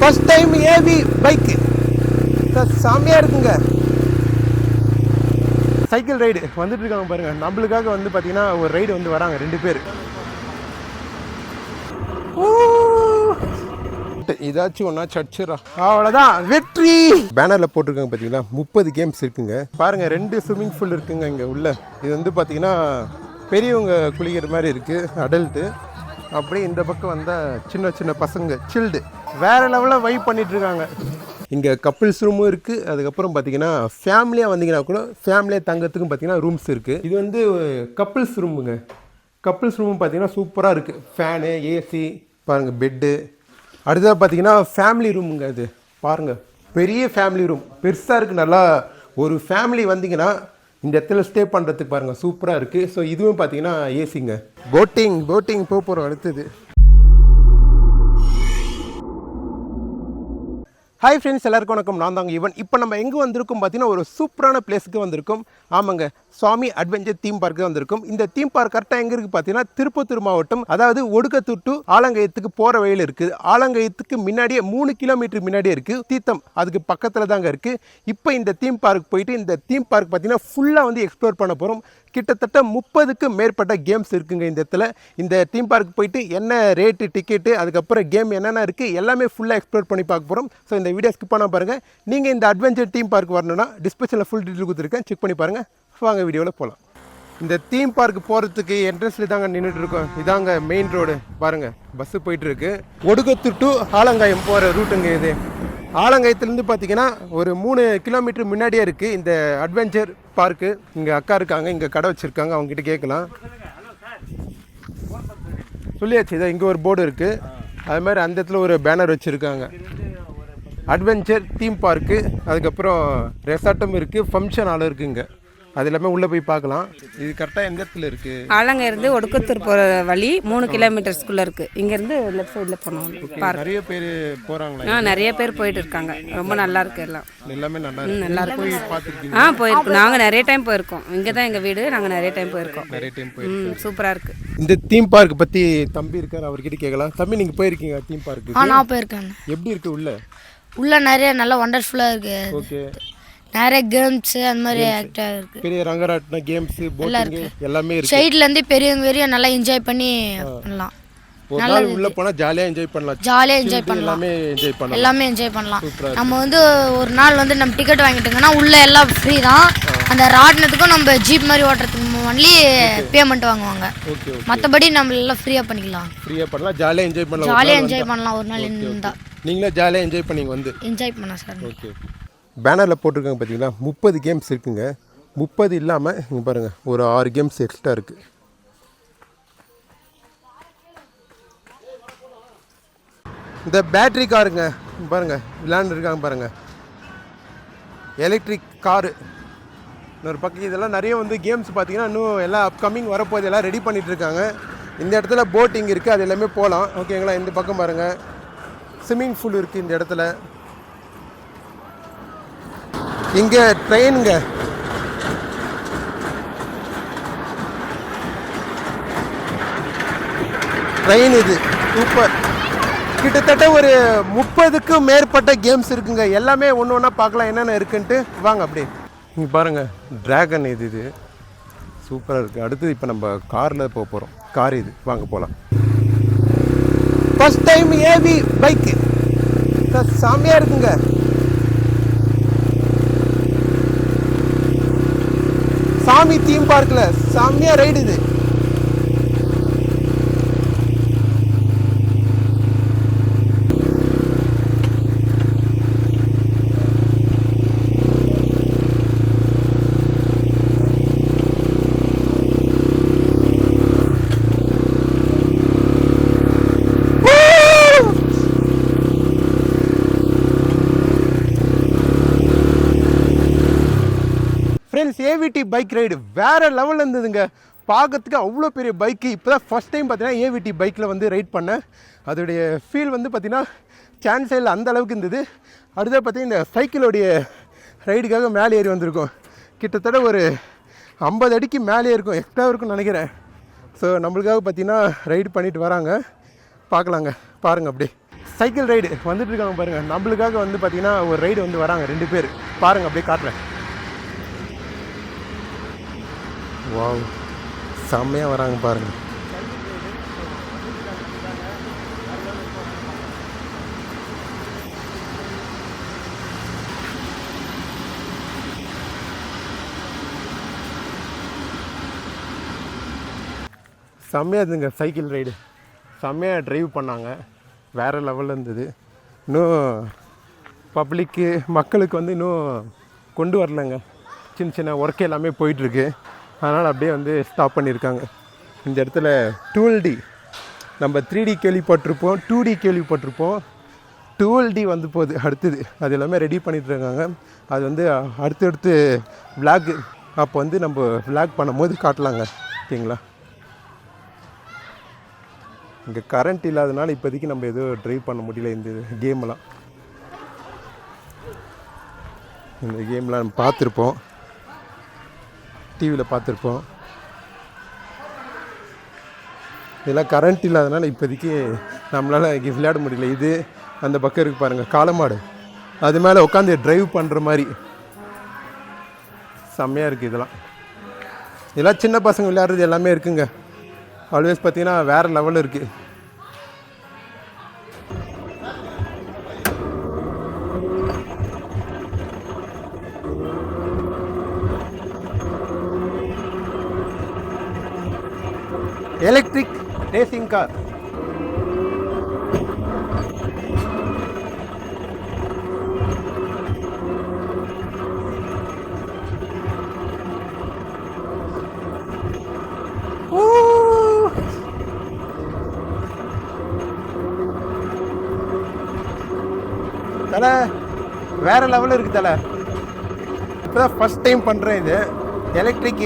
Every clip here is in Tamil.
ஃபர்ஸ்ட் டைம் ஏவி பைக்கு செம்மையாக இருக்குங்க. சைக்கிள் ரைடு வந்துட்டு இருக்காங்க பாருங்க. நம்மளுக்காக வந்து பார்த்தீங்கன்னா ஒரு ரைடு வந்து வராங்க ரெண்டு பேர். இதாச்சும் ஒன்றா சடிச்சிடா அவ்வளோதான் வெற்றி. பேனரில் போட்டிருக்காங்க பார்த்தீங்களா முப்பது கேம்ஸ் இருக்குங்க. பாருங்க ரெண்டு ஸ்விம்மிங் பூல் இருக்குங்க இங்கே உள்ள. இது வந்து பார்த்தீங்கன்னா பெரியவங்க குளிக்கிற மாதிரி இருக்குது அடல்ட்டு அப்படியே இந்த பக்கம் வந்தால் சின்ன சின்ன பசங்க சில்டு வேற லெவலில் வைப் பண்ணிட்டு இருக்காங்க இங்கே கப்பிள்ஸ் ரூமும் இருக்குது அதுக்கப்புறம் பார்த்தீங்கன்னா ஃபேமிலியாக வந்தீங்கன்னா கூட ஃபேமிலியாக தங்கறதுக்கும் பார்த்தீங்கன்னா ரூம்ஸ் இருக்குது இது வந்து கப்பிள்ஸ் ரூமுங்க கப்பிள்ஸ் ரூம் பார்த்தீங்கன்னா சூப்பராக இருக்குது ஃபேனு ஏசி பாருங்கள் பெட்டு அடுத்தது பார்த்தீங்கன்னா ஃபேமிலி ரூமுங்க அது பாருங்கள் பெரிய ஃபேமிலி ரூம் பெருசாக இருக்குது நல்லா ஒரு ஃபேமிலி வந்தீங்கன்னா இந்த இடத்துல ஸ்டே பண்ணுறதுக்கு பாருங்கள் சூப்பராக இருக்குது ஸோ இதுவும் பார்த்தீங்கன்னா ஏசிங்க போட்டிங் போட்டிங் போக போகிறோம் அடுத்தது. ஹாய் ஃப்ரெண்ட்ஸ் எல்லாருக்கும் வணக்கம். நான் தாங்க இவன். இப்போ நம்ம எங்கே வந்திருக்கோம் பார்த்தீங்கன்னா ஒரு சூப்பரான பிளேஸுக்கு வந்திருக்கோம். ஆமாங்க சுவாமி அட்வென்ச்சர் தீம் பார்க்கு வந்திருக்கோம். இந்த தீம் பார்க் கரெக்டாக எங்கே இருக்குது பார்த்தீங்கன்னா திருப்பத்தூர் மாவட்டம் அதாவது ஒடுக்கத்தூர் டு ஆலங்கயத்துக்கு போகிற வழியில் இருக்குது ஆலங்கயத்துக்கு முன்னாடியே மூணு கிலோமீட்டர் முன்னாடியே இருக்குது தீர்த்தம் அதுக்கு பக்கத்தில் தாங்க இருக்குது இப்போ இந்த தீம் பார்க் போயிட்டு இந்த தீம் பார்க் பார்த்தீங்கன்னா ஃபுல்லாக வந்து எக்ஸ்ப்ளோர் பண்ண போகிறோம் கிட்டத்தட்ட முப்பதுக்கு மேற்பட்ட கேம்ஸ் இருக்குங்க இந்த இடத்துல. இந்த தீம் பார்க் போயிட்டு என்ன ரேட்டு டிக்கெட்டு அதுக்கப்புறம் கேம் என்னென்ன இருக்குது எல்லாமே ஃபுல்லாக எக்ஸ்ப்ளோர் பண்ணி பார்க்க போகிறோம் ஸோ இந்த வீடியோ ஸ்கிப் பண்ணால் பாருங்கள் நீங்கள் இந்த அட்வென்ச்சர் தீம் பார்க் வரணும்னா டிஸ்கிரிப்ஷனில் ஃபுல் டீட்டெயில் கொடுத்துருக்கேன். செக் பண்ணி பாருங்கள் வாங்க வீடியோவில் போகலாம் இந்த தீம் பார்க் போகிறதுக்கு என்ட்ரன்ஸில் தாங்க நின்றுட்டு இருக்கோம். இதாங்க மெயின் ரோடு பாருங்கள் பஸ்ஸு போயிட்டு இருக்கு. டு ஆலங்காயம் போகிற ரூட்டுங்க இது. ஆலங்கயத்துலேருந்து பார்த்தீங்கன்னா ஒரு மூணு கிலோமீட்டர் முன்னாடியே இருக்குது இந்த அட்வென்ச்சர் பார்க்கு இங்கே அக்கா இருக்காங்க இங்கே கடை வச்சுருக்காங்க அவங்ககிட்ட கேட்கலாம். சொல்லியாச்சு இதை இங்கே ஒரு போர்டு இருக்குது அது மாதிரி அந்த இடத்துல ஒரு பேனர் வச்சுருக்காங்க. அட்வென்ச்சர் தீம் பார்க்கு அதுக்கப்புறம் ரெசார்ட்டும் இருக்குது ஃபங்க்ஷன் ஹாலும் இருக்குது இங்கே. அது எல்லாமே உள்ளே போய் பார்க்கலாம். இது கரெக்டாக எந்த இடத்துல இருக்குது ஆலங்க இருந்து ஒடுக்கத்தூர் போகிற வழி மூணு கிலோமீட்டர்ஸ்குள்ளே இருக்குது இங்கேருந்து லெஃப்ட் சைடில் போனோம். பார்க். நிறைய பேர் போகிறாங்களா ஆ நிறைய பேர் போயிட்டு இருக்காங்க. ரொம்ப நல்லா இருக்கு எல்லாம். எல்லாமே நல்லா நல்லா இருக்கு. ஆ போயிருக்கோம். நாங்கள் நிறைய டைம் போயிருக்கோம். இங்கே தான் எங்கள் வீடு. நாங்கள் நிறைய டைம் போயிருக்கோம். நிறைய டைம் போய் ம் சூப்பராக இருக்குது இந்த தீம் பார்க் பற்றி தம்பி இருக்கார் அவர்கிட்ட கேட்கலாம். தம்பி நீங்கள் போயிருக்கீங்க தீம் பார்க்கு ஆ நான் போயிருக்கேன். எப்படி இருக்கு உள்ள? உள்ள நிறைய நல்லா ஒண்டர்ஃபுல்லாக இருக்கு. ஓகே. நிறைய கேம்ஸ் அந்த மாதிரி ஆக்டிவாக இருக்கு. பெரிய ரங்கராட்டினம் கேம்ஸ் போட்டிங் எல்லாமே இருக்கு. சைடுல இருந்து பெரியவங்க வரையும் நல்லா என்ஜாய் பண்ணி பண்ணலாம். ஒரு நாள் உள்ள போனா ஜாலியா என்ஜாய் பண்ணலாம். ஜாலியாக என்ஜாய் பண்ணலாம். எல்லாமே என்ஜாய் பண்ணலாம். எல்லாமே என்ஜாய் பண்ணலாம். நம்ம வந்து ஒரு நாள் வந்து நம்ம டிக்கெட் வாங்கிட்டோங்கன்னா உள்ள எல்லாம் ஃப்ரீ தான். அந்த ராட்டினத்துக்கும் நம்ம ஜீப் மாதிரி ஓட்டுறதுக்கு ஒன்லி பேமெண்ட் வாங்குவாங்க. மற்றபடி நம்ம எல்லாம் ஃப்ரீயாக பண்ணிக்கலாம். ஃப்ரீயா பண்ணலாம். ஜாலியா என்ஜாய் பண்ணலாம். நாள் என்ஜாய். பண்ணலாம். ஒரு நாள் இருந்தா. நீங்களே ஜாலியா என்ஜாய் பண்ணீங்க வந்து. என்ஜாய் பண்ணலாம் சார் ஓகே பேனரில் போட்டிருக்காங்க பார்த்தீங்களா முப்பது கேம்ஸ் இருக்குங்க. முப்பது இல்லாமல் இங்கே பாருங்கள் ஒரு ஆறு கேம்ஸ் எக்ஸ்ட்ரா இருக்குது இந்த பேட்ரி காருங்க பாருங்கள் பாருங்க விளையாண்டுருக்காங்க எலக்ட்ரிக் காரு. இன்னொரு பக்கம் இதெல்லாம் நிறைய வந்து கேம்ஸ் பார்த்தீங்கன்னா இன்னும் எல்லாம் அப்கமிங் வரப்போது எல்லாம் ரெடி பண்ணிகிட்ருக்காங்க இருக்காங்க. இந்த இடத்துல போட்டிங் இருக்குது அது எல்லாமே போகலாம் ஓகேங்களா இந்த பக்கம் பாருங்கள் ஸ்விம்மிங் பூல் இருக்குது இந்த இடத்துல. இங்கே ட்ரெயினுங்க ட்ரெயின் இது. சூப்பர் கிட்டத்தட்ட ஒரு முப்பதுக்கும் மேற்பட்ட கேம்ஸ் இருக்குங்க. எல்லாமே ஒன்று ஒன்றா பார்க்கலாம் என்னென்ன இருக்குன்ட்டு வாங்க அப்படியே. இங்கே பாருங்கள் ட்ராகன் இது இது. சூப்பராக இருக்குது அடுத்து இப்போ நம்ம காரில் போக போகிறோம் கார் இது. வாங்க போகலாம் ஃபஸ்ட் டைம் ஏவி பைக்கு சாமியாக இருக்குங்க. சாமி தீம் பார்க்கில் செம்மையாக ரைடு இது ஃப்ரெண்ட்ஸ் ஏவிடி பைக் ரைடு வேறு லெவலில் இருந்ததுங்க. பார்க்கறதுக்கு அவ்வளோ பெரிய பைக்கு இப்போ தான் ஃபஸ்ட் டைம் பார்த்தீங்கன்னா ஏவிடி பைக்கில் வந்து ரைட் பண்ணேன். அதோடைய ஃபீல் வந்து பார்த்திங்கன்னா சான்ஸே இல்லை அந்த அளவுக்கு இருந்தது. அடுத்தது பார்த்தீங்கன்னா இந்த சைக்கிளோடைய ரைடுக்காக மேலே ஏறி வந்திருக்கோம். கிட்டத்தட்ட ஒரு ஐம்பது அடிக்கு மேலே இருக்கும் எக்ஸ்ட்ரா இருக்கும்னு நினைக்கிறேன். ஸோ நம்மளுக்காக பார்த்தீங்கன்னா ரைடு பண்ணிட்டு வராங்க. பார்க்கலாங்க. பாருங்கள் அப்படியே. சைக்கிள் ரைடு வந்துட்டு இருக்காங்க பாருங்கள் நம்மளுக்காக வந்து பார்த்தீங்கன்னா ஒரு ரைடு வந்து வராங்க ரெண்டு பேர். பாருங்க அப்படியே காட்டுறேன். வா செம்மையாக வராங்க பாருங்கள் செம்மையாக இருந்துங்க சைக்கிள் ரைடு. செம்மையாக ட்ரைவ் பண்ணாங்க. வேறு லெவலில் இருந்தது. இன்னும் பப்ளிக்கு மக்களுக்கு வந்து இன்னும் கொண்டு வரலங்க. சின்ன சின்ன ஒர்க் எல்லாமே போயிட்டுருக்கு அதனால் அப்படியே வந்து ஸ்டாப் பண்ணியிருக்காங்க. இந்த இடத்துல டூல் டி நம்ம த்ரீ டி கேள்விப்பட்டிருப்போம் டூ டி கேள்விப்பட்டிருப்போம். டூல் டி வந்து போகுது அடுத்தது. அது எல்லாமே ரெடி பண்ணிகிட்ருக்காங்க இருக்காங்க. அது வந்து அடுத்தடுத்து விளாக் அப்போ வந்து நம்ம விளாக் பண்ணும்போது காட்டலாங்க. ஓகேங்களா? இங்கே கரண்ட் இல்லாதனால இப்போதைக்கு நம்ம எதுவும் ட்ரைவ் பண்ண முடியல இந்த கேம்லாம் இந்த கேம்லாம் நம்ம பார்த்துருப்போம். டிவியில் பார்த்துருப்போம். இதெல்லாம் கரண்ட் இல்லாதனால இப்போதைக்கு நம்மளால் இங்கே விளையாட முடியல. இது அந்த பக்கம் இருக்கு பாருங்கள் காலமாடு அது மேலே உட்காந்து ட்ரைவ் பண்ணுற மாதிரி. செம்மையாக இருக்குது இதெல்லாம். இதெல்லாம் சின்ன பசங்க விளையாடுறது எல்லாமே இருக்குங்க. ஆல்வேஸ் பார்த்தீங்கன்னா வேறு லெவலில் இருக்குது எலக்ட்ரிக் ரேசிங் கார் தலை வேற லெவலில் இருக்கு தலை. இப்போ தான் ஃபஸ்ட் டைம் பண்ணுறேன் இது. எலக்ட்ரிக்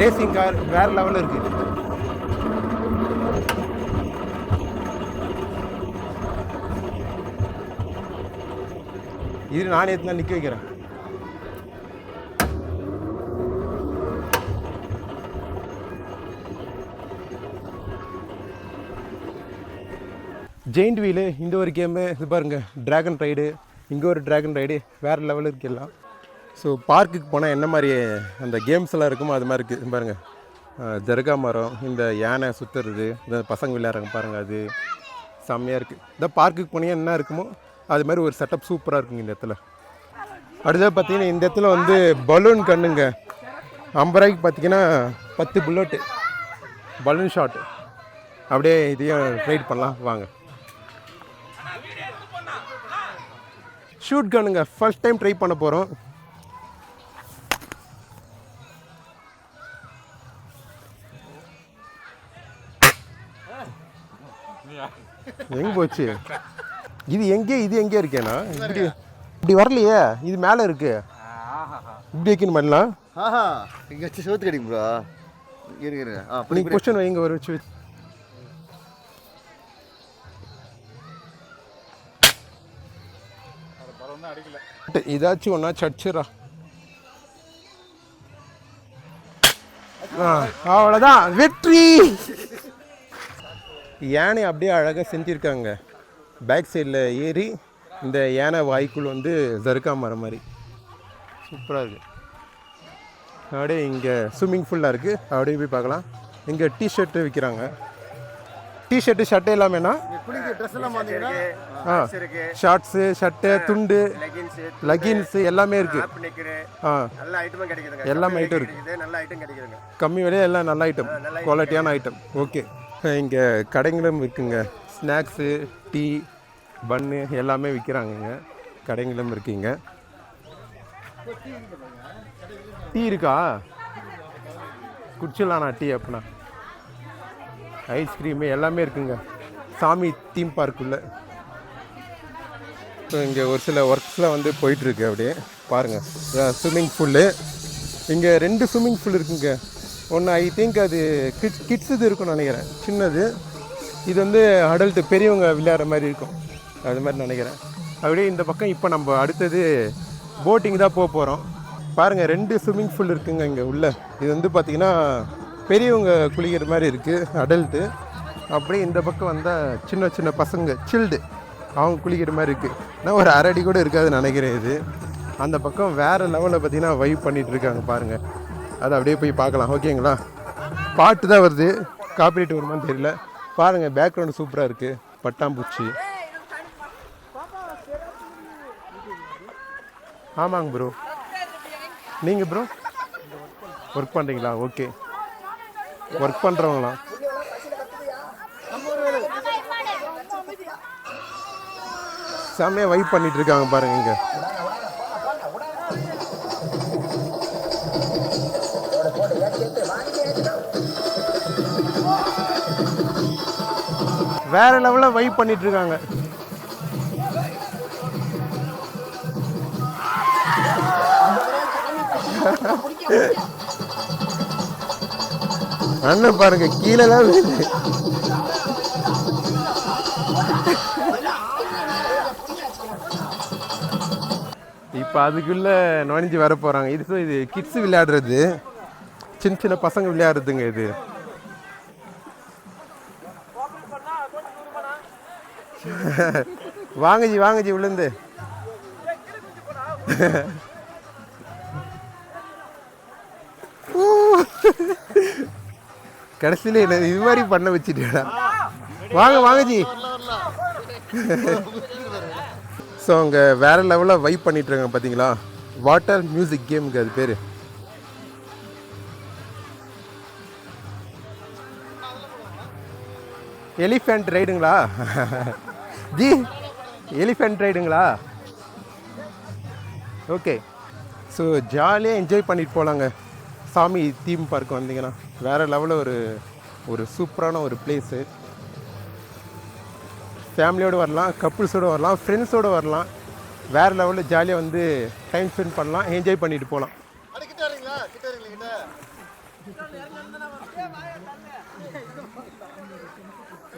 ரேசிங் கார் வேற லெவலில் இருக்குது இது நானே தான் நிற்க வைக்கிறேன்? ஜெயிண்ட் வீலு இந்த ஒரு கேமு இது பாருங்க ட்ராகன் ரைடு இங்கே ஒரு ட்ராகன் ரைடு வேறு லெவலில் இருக்கு எல்லாம். ஸோ பார்க்குக்கு போனால் என்ன மாதிரி அந்த கேம்ஸ் எல்லாம் இருக்குமோ அது மாதிரி இருக்குது பாருங்கள் அஹ், ஜர்கா மரம் இந்த யானை சுற்றுறது இந்த பசங்க விளையாடுறாங்க பாருங்கள் அது செம்மையாக இருக்குது இந்த பார்க்குக்கு போனீங்கன்னா என்ன இருக்குமோ அது மாதிரி ஒரு செட்டப் சூப்பராக இருக்குங்க இந்த இடத்துல. அடுத்தது பார்த்தீங்கன்னா இந்த இடத்துல வந்து பலூன் கண்ணுங்க. ஐம்பது ரூபாய்க்கு பார்த்தீங்கன்னா பத்து புல்லட்டு பலூன் ஷாட் அப்படியே இதையும் ரைட் பண்ணலாம். வாங்க. ஷூட் கண்ணுங்க ஃபர்ஸ்ட் டைம் ட்ரை பண்ண போகிறோம் எங்க போச்சு? இது எங்கே இது எங்கே இருக்கேனா? இப்படி இப்படி வரலையே இது மேலே இருக்கு. இப்படி வைக்கணும் பண்ணலாம் ஆஹா இங்க வச்சு சோத்து கடிக்கும் ப்ரோ இருங்க இருங்க ஆ நீங்கள் கொஸ்டின் வைங்க ஒரு வச்சு. இதாச்சும் ஒன்றா சடிச்சிடா ஆ அவ்வளோதான் வெற்றி! யானை அப்படியே அழகாக செஞ்சுருக்காங்க. பேக் சைடில் ஏறி இந்த யானை வாய்க்குள் வந்து ஜருக்கா மரம் மாதிரி. சூப்பராக இருக்குது அப்படியே இங்கே ஸ்விம்மிங் ஃபுல்லாக இருக்குது அப்படியே போய் பார்க்கலாம். இங்கே விற்கிறாங்க டிஷர்ட்டு ஷர்ட்டு எல்லாமேனா? குளிக்க ட்ரெஸ் எல்லாம் பார்த்தீங்கன்னா ஆ. ஷார்ட்ஸு ஷர்ட்டு துண்டு லெகின்ஸு எல்லாமே இருக்குது ஆ. எல்லாமே ஐட்டம் இருக்குது இது நல்ல ஐட்டம் கிடைக்குதுங்க. கம்மி விலையில் எல்லாம் நல்ல ஐட்டம் குவாலிட்டியான ஐட்டம் ஓகே இங்கே கடைங்களும் இருக்குங்க. ஸ்நாக்ஸு டீ பன்னு எல்லாமே விற்கிறாங்கங்க கடைங்களும் இருக்கீங்க. டீ இருக்கா? குடிச்சிடலாண்ணா டீ அப்படின்னா ஐஸ்கிரீமு எல்லாமே இருக்குங்க. சாமி தீம் பார்க்குள்ள ஸோ இங்கே ஒரு சில ஒர்க்ஸ்லாம் வந்து போயிட்டுருக்கு அப்படியே. பாருங்கள் ஸ்விம்மிங் ஃபூல்லு இங்கே ரெண்டு ஸ்விம்மிங் ஃபூல் இருக்குங்க. ஒன்று ஐ திங்க் அது கிட்ஸ் கிட்ஸ் இது இருக்கும்னு நினைக்கிறேன். சின்னது. இது வந்து அடல்ட்டு பெரியவங்க விளையாடுற மாதிரி இருக்கும். அது மாதிரி நினைக்கிறேன். அப்படியே இந்த பக்கம் இப்போ நம்ம அடுத்தது போட்டிங் தான் போக போகிறோம் பாருங்கள் ரெண்டு ஸ்விம்மிங் ஃபூல் இருக்குங்க இங்கே உள்ள. இது வந்து பார்த்திங்கன்னா பெரியவங்க குளிக்கிற மாதிரி இருக்குது அடல்ட்டு அப்படியே இந்த பக்கம் வந்தால் சின்ன சின்ன பசங்க சில்டு அவங்க குளிக்கிற மாதிரி இருக்குது நான் ஒரு அரை அடி கூட இருக்காதுன்னு நினைக்கிறேன் இது. அந்த பக்கம் வேறு லெவலில் பார்த்தீங்கன்னா வைப் பண்ணிகிட்ருக்காங்க இருக்காங்க பாருங்கள் அதை அப்படியே போய் பார்க்கலாம். ஓகேங்களா? பாட்டு தான் வருது. காப்பிரைட் வருமான்னு தெரியல. பாருங்கள் பேக்ரவுண்டு சூப்பராக இருக்குது பட்டாம்பூச்சி. ஆமாங்க ப்ரோ நீங்கள் ப்ரோ ஒர்க் பண்ணுறீங்களா ஓகே ஒர்க் பண்ணுறவங்களா செம்மையாக வைப் பண்ணிட்டு இருக்காங்க பாருங்க இங்கே. வேற லெவலில் வைப் பண்ணிட்டு இருக்காங்க அண்ணன் பாருங்க கீழே தான் விழுது இப்போ அதுக்குள்ளே நுழைஞ்சு வர போகிறாங்க இது இது கிட்ஸ் விளையாடுறது. சின்ன சின்ன பசங்க விளையாடுறதுங்க இது. வாங்க ஜி வாங்க ஜி விழுந்து கடைசியில் என்ன இது மாதிரி பண்ண வச்சுட்டேடா. வாங்க வாங்கஜி. ஸோ அங்கே வேற லெவலில் வைப் பண்ணிட்டு இருக்காங்க பார்த்தீங்களா வாட்டர் மியூசிக் கேமுக்கு அது பேர். எலிஃபென்ட் ரைடுங்களா ஜி எலிஃபென்ட் ரைடுங்களா ஓகே ஸோ ஜாலியாக என்ஜாய் பண்ணிட்டு போகலாங்க சாமி தீம் பார்க் வந்தீங்கன்னா. வேறு லெவலில் ஒரு ஒரு சூப்பரான ஒரு பிளேஸு ஃபேமிலியோடு வரலாம் கப்புள்ஸோடு வரலாம் ஃப்ரெண்ட்ஸோடு வரலாம். வேறு லெவலில் ஜாலியாக வந்து டைம் ஸ்பெண்ட் பண்ணலாம் என்ஜாய் பண்ணிட்டு போகலாம் அடி கிட்ட வரீங்களா கிட்ட வரீங்களா கிட்ட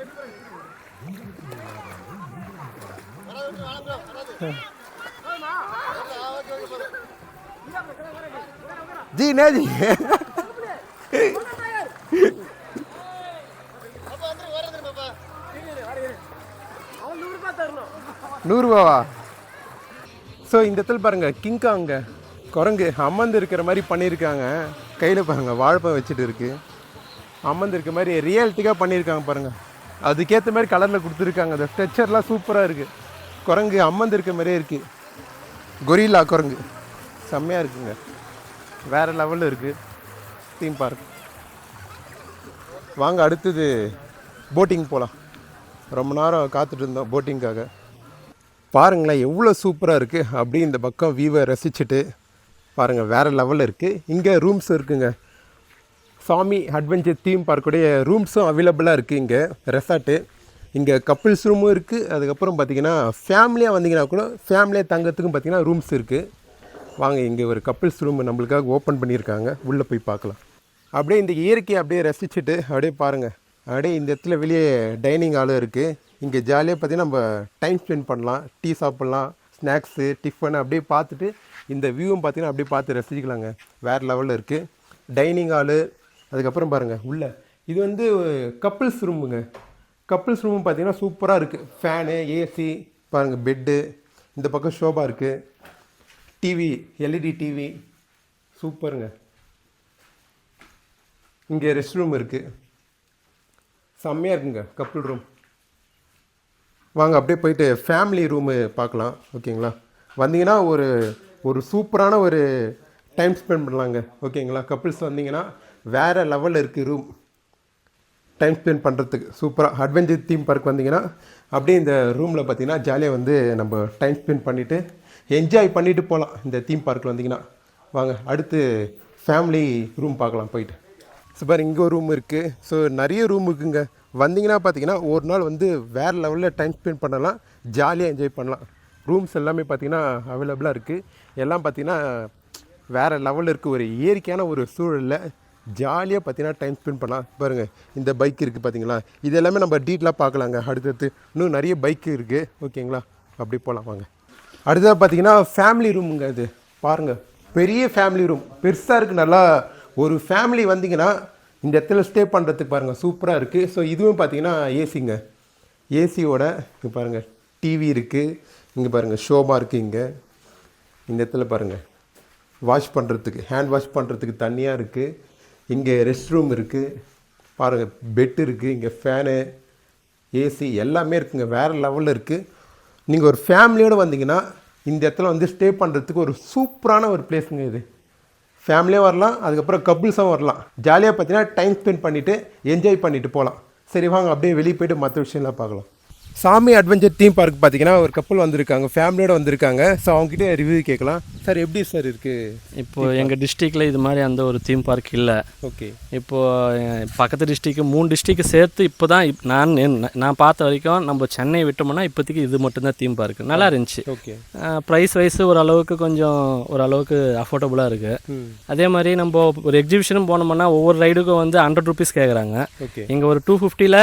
ஜி நேஜி ஸோ இந்த இடத்துல பாருங்க கிங்காங்க குரங்கு அமர்ந்து இருக்கிற மாதிரி பண்ணியிருக்காங்க. கையில் பாருங்க வாழைப்பழம் வச்சுட்டு இருக்கு. அமர்ந்து இருக்க மாதிரி ரியாலிட்டிக்காக பண்ணியிருக்காங்க பாருங்கள் அதுக்கேற்ற மாதிரி கலரில் கொடுத்துருக்காங்க. அந்த ஸ்ட்ரெச்சர்லாம் சூப்பராக இருக்குது குரங்கு அம்மந்திருக்க மாதிரியே இருக்குது கொரில்லா குரங்கு. செம்மையாக இருக்குங்க. வேறு லெவலில் இருக்குது தீம் பார்க் வாங்க அடுத்தது போட்டிங் போகலாம் ரொம்ப நேரம் காத்துட்டு இருந்தோம் போட்டிங்காக பாருங்களேன் எவ்வளோ சூப்பராக இருக்குது அப்படி இந்த பக்கம் வியூவை ரசிச்சுட்டு பாருங்கள் வேறு லெவலில் இருக்குது இங்கே ரூம்ஸ் இருக்குங்க. சாமி அட்வென்ச்சர் தீம் பார்க்குடைய ரூம்ஸும் அவைலபிளாக இருக்குது இங்கே ரெசார்ட்டு இங்கே கப்புள்ஸ் ரூமும் இருக்குது அதுக்கப்புறம் பார்த்தீங்கன்னா ஃபேமிலியாக வந்தீங்கன்னா கூட ஃபேமிலியாக தங்கிறதுக்கும் பார்த்தீங்கன்னா ரூம்ஸ் இருக்குது வாங்க இங்கே ஒரு கப்புள்ஸ் ரூம் நம்மளுக்காக ஓப்பன் பண்ணியிருக்காங்க. உள்ளே போய் பார்க்கலாம். அப்படியே இந்த இயற்கையை அப்படியே ரசிச்சுட்டு அப்படியே பாருங்கள் அப்படியே இந்த இடத்துல வெளியே டைனிங் ஹாலும் இருக்குது இங்கே ஜாலியாக பார்த்தீங்கன்னா நம்ம டைம் ஸ்பெண்ட் பண்ணலாம். டீ சாப்பிட்லாம் ஸ்நாக்ஸு டிஃபன் அப்படியே பார்த்துட்டு இந்த வியூவும் பார்த்தீங்கன்னா அப்படியே பார்த்து ரசிக்கலாங்க வேறு லெவலில் இருக்குது டைனிங் ஹாலு அதுக்கப்புறம் பாருங்கள் உள்ள. இது வந்து கப்புள்ஸ் ரூமுங்க கப்புள்ஸ் ரூம் பார்த்தீங்கன்னா சூப்பராக இருக்குது ஃபேனு ஏசி பாருங்கள் பெட்டு இந்த பக்கம் ஷோபா இருக்குது டிவி எல்இடி டிவி சூப்பருங்க இங்கே ரெஸ்ட் ரூம் இருக்குது செம்மையாக இருக்குங்க கப்புள் ரூம் வாங்க அப்படியே போயிட்டு ஃபேமிலி ரூமு பார்க்கலாம் ஓகேங்களா? வந்தீங்கன்னா ஒரு ஒரு சூப்பரான ஒரு டைம் ஸ்பெண்ட் பண்ணலாங்க ஓகேங்களா? கப்புள்ஸ் வந்தீங்கன்னா வேறு லெவலில் இருக்குது ரூம் டைம் ஸ்பெண்ட் பண்ணுறதுக்கு சூப்பராக அட்வென்ச்சர் தீம் பார்க் வந்தீங்கன்னா அப்படியே இந்த ரூமில் பார்த்தீங்கன்னா ஜாலியாக வந்து நம்ம டைம் ஸ்பெண்ட் பண்ணிவிட்டு என்ஜாய் பண்ணிவிட்டு போகலாம் இந்த தீம் பார்க்கில் வந்தீங்கன்னா. வாங்க அடுத்து ஃபேமிலி ரூம் பார்க்கலாம் போயிட்டு. ஸோ பாரு இங்கே ஒரு ரூம் இருக்குது ஸோ நிறைய ரூம் இருக்குங்க. வந்தீங்கன்னா பார்த்தீங்கன்னா ஒரு நாள் வந்து வேறு லெவலில் டைம் ஸ்பெண்ட் பண்ணலாம். ஜாலியாக என்ஜாய் பண்ணலாம். ரூம்ஸ் எல்லாமே பார்த்தீங்கன்னா அவைலபிளாக இருக்குது எல்லாம் பார்த்தீங்கன்னா வேறு லெவலில் இருக்குது ஒரு இயற்கையான ஒரு சூழலில் ஜாலியாக பார்த்தீங்கன்னா டைம் ஸ்பெண்ட் பண்ணலாம். பாருங்கள் இந்த பைக் இருக்குது பார்த்தீங்களா இது எல்லாமே நம்ம டீட்டெயிலாக பார்க்கலாங்க. அடுத்தடுத்து இன்னும் நிறைய பைக் இருக்குது ஓகேங்களா அப்படி போகலாம் வாங்க. அடுத்தது பார்த்தீங்கன்னா ஃபேமிலி ரூமுங்க இது. பாருங்கள் பெரிய ஃபேமிலி ரூம் பெருசாக இருக்குது நல்லா ஒரு ஃபேமிலி வந்தீங்கன்னா இந்த இடத்துல ஸ்டே பண்ணுறதுக்கு பாருங்கள் சூப்பராக இருக்குது ஸோ இதுவும் பார்த்தீங்கன்னா ஏசிங்க ஏசியோட இங்கே பாருங்கள் டிவி இருக்குது இங்கே பாருங்கள் ஷோபா இருக்குது இங்கே. இந்த இடத்துல பாருங்கள் வாஷ் பண்ணுறதுக்கு ஹேண்ட் வாஷ் பண்ணுறதுக்கு தனியாக இருக்குது இங்கே ரெஸ்ட் ரூம் இருக்குது பாருங்கள் பெட் இருக்குது இங்கே ஃபேனு ஏசி எல்லாமே இருக்குங்க. வேறு லெவலில் இருக்குது நீங்கள் ஒரு ஃபேமிலியோடு வந்தீங்கன்னா இந்த இடத்துல வந்து ஸ்டே பண்ணுறதுக்கு ஒரு சூப்பரான ஒரு பிளேஸுங்க இது. ஃபேமிலியாக வரலாம் அதுக்கப்புறம் கப்புள்ஸும் வரலாம். ஜாலியாக பார்த்தீங்கன்னா டைம் ஸ்பெண்ட் பண்ணிவிட்டு என்ஜாய் பண்ணிவிட்டு போகலாம். சரி வாங்க அப்படியே வெளியே போயிட்டு மற்ற விஷயம்லாம் பார்க்கலாம். சாமி அட்வென்ச்சர் தீம் பார்க் பார்த்தீங்கன்னா ஒரு கப்பல் வந்திருக்காங்க ஃபேமிலியோட வந்திருக்காங்க. ஸோ அவங்ககிட்ட ரிவ்யூ கேட்கலாம். சார் எப்படி சார் இருக்குது இப்போ எங்கள் டிஸ்ட்ரிக்டில் இது மாதிரி அந்த ஒரு தீம் பார்க் இல்லை. ஓகே இப்போ அஹ், பக்கத்து டிஸ்ட்ரிக்கு மூணு டிஸ்ட்ரிக்கு சேர்த்து இப்போ தான் நான் நான் பார்த்த வரைக்கும் நம்ம சென்னை விட்டோம்னா இப்போதைக்கு இது மட்டும்தான் தீம் பார்க் நல்லா இருந்துச்சு. ஓகே ப்ரைஸ் வைஸ் ஓரளவுக்கு கொஞ்சம் ஓரளவுக்கு அஃபோர்டபுளாக இருக்குது அதே மாதிரி நம்ம ஒரு எக்ஸிபிஷனும் போனோம்னா ஒவ்வொரு ரைடுக்கும் வந்து ஹண்ட்ரட் ருபீஸ் கேட்குறாங்க ஓகே இங்கே ஒரு டூ ஃபிஃப்டியில்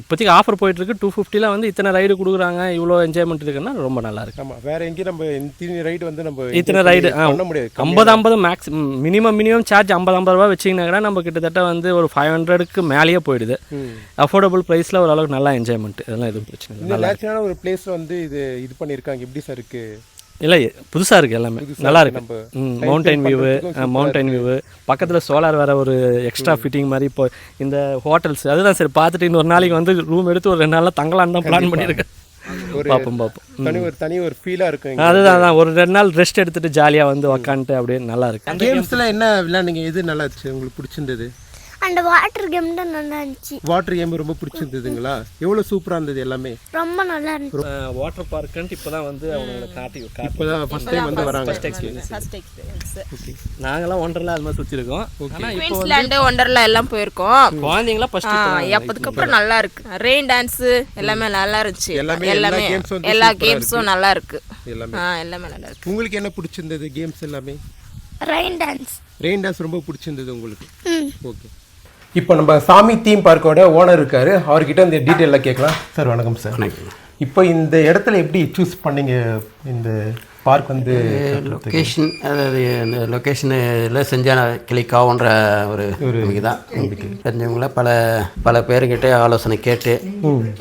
இப்போதைக்கு ஆஃபர் போயிட்டுருக்கு. டூ ஃபிஃப்டியில் வந்து இத்தனை ரைடு கொடுக்குறாங்க இவ்வளோ என்ஜாய்மெண்ட் இருக்குன்னா ரொம்ப நல்லா இருக்கு. ஆமாம் வேற எங்கேயும் நம்ம இத்தனை ரைடு வந்து நம்ம இத்தனை ரைடு பண்ண முடியாது. ஐம்பது ஐம்பது மேக்ஸ் மினிமம் மினிமம் சார்ஜ் ஐம்பது ஐம்பது ரூபா வச்சிங்கன்னா கூட நம்ம கிட்டத்தட்ட வந்து ஒரு ஃபைவ் ஹண்ட்ரடுக்கு மேலேயே போயிடுது. அஃபோர்டபுள் ப்ரைஸில் ஓரளவுக்கு நல்லா என்ஜாய்மெண்ட் இதெல்லாம் எதுவும் பிரச்சனை இல்லை. நேச்சுரலான ஒரு பிளேஸ் வந்து இது இது பண்ணியிருக்காங்க. எப்படி சார் இருக்கு? இல்லை புதுசாக இருக்குது எல்லாமே. நல்லா இருக்கு. ம் மவுண்டைன் வியூவு மவுண்டைன் வியூவு பக்கத்தில் சோலார் வேற ஒரு எக்ஸ்ட்ரா ஃபிட்டிங் மாதிரி இப்போ இந்த ஹோட்டல்ஸ் அதுதான் சரி பார்த்துட்டு இன்னொரு நாளைக்கு வந்து ரூம் எடுத்து ஒரு ரெண்டு நாளில் தங்கலான்னு தான் பிளான் பண்ணியிருக்கேன். பார்ப்போம் பார்ப்போம். தனி ஒரு தனி ஒரு ஃபீலாக இருக்கும். அதுதான் ஒரு ரெண்டு நாள் ரெஸ்ட் எடுத்துட்டு ஜாலியாக வந்து உக்காந்துட்டு அப்படியே நல்லா இருக்கு. கேம்ஸ்ல என்ன விளையாடுங்க எது நல்லா இருந்துச்சு? உங்களுக்கு பிடிச்சிருந்தது? அந்த வாட்டர் கேம் தான் நல்லா இருந்துச்சு. வாட்டர் கேம் ரொம்ப பிடிச்சிருந்ததுங்களா? எவ்வளோ சூப்பராக இருந்தது எல்லாமே? ரொம்ப நல்லா இருந்துச்சு. வாட்டர் பார்க்குன்ட்டு இப்போ தான் வந்து அவங்களை காட்டி காட்டி இப்போதான் ஃபர்ஸ்ட் டைம் வந்து வராங்க. ஃபஸ்ட் எக்ஸ்பீரியன்ஸ் நாங்களாம் ஒன்றரை அது மாதிரி சுற்றிருக்கோம் ஆனால் இப்போ குயின்ஸ்லாண்டு ஒண்டர்லா எல்லாம் போயிருக்கோம். குழந்தைங்களாம் எப்போதுக்கு அப்புறம் நல்லா இருக்கு. ரெயின் டான்ஸ் எல்லாமே நல்லா இருந்துச்சு. எல்லாமே, எல்லா எல்லாமே எல்லா கேம்ஸும் நல்லா இருக்கு. எல்லாமே. எல்லாமே நல்லா இருக்கு. உங்களுக்கு என்ன பிடிச்சிருந்தது கேம்ஸ் எல்லாமே? ரெயின் டான்ஸ் ரெயின் டான்ஸ் ரொம்ப பிடிச்சிருந்தது உங்களுக்கு? ஓகே இப்போ நம்ம சாமி தீம் பார்க்கோட ஓனர் இருக்காரு. அவர்கிட்ட இந்த டீட்டெயிலாக கேட்கலாம். சார் வணக்கம் சார். இப்போ இந்த இடத்துல எப்படி சூஸ் பண்ணீங்க இந்த பார்க் வந்து லொக்கேஷன் அதாவது இந்த லொக்கேஷனில் செஞ்சால் கிளிக் ஆகுன்ற ஒரு நம்பிக்கை. தான் தெரிஞ்சவங்கள பல பல பேர்கிட்ட ஆலோசனை கேட்டு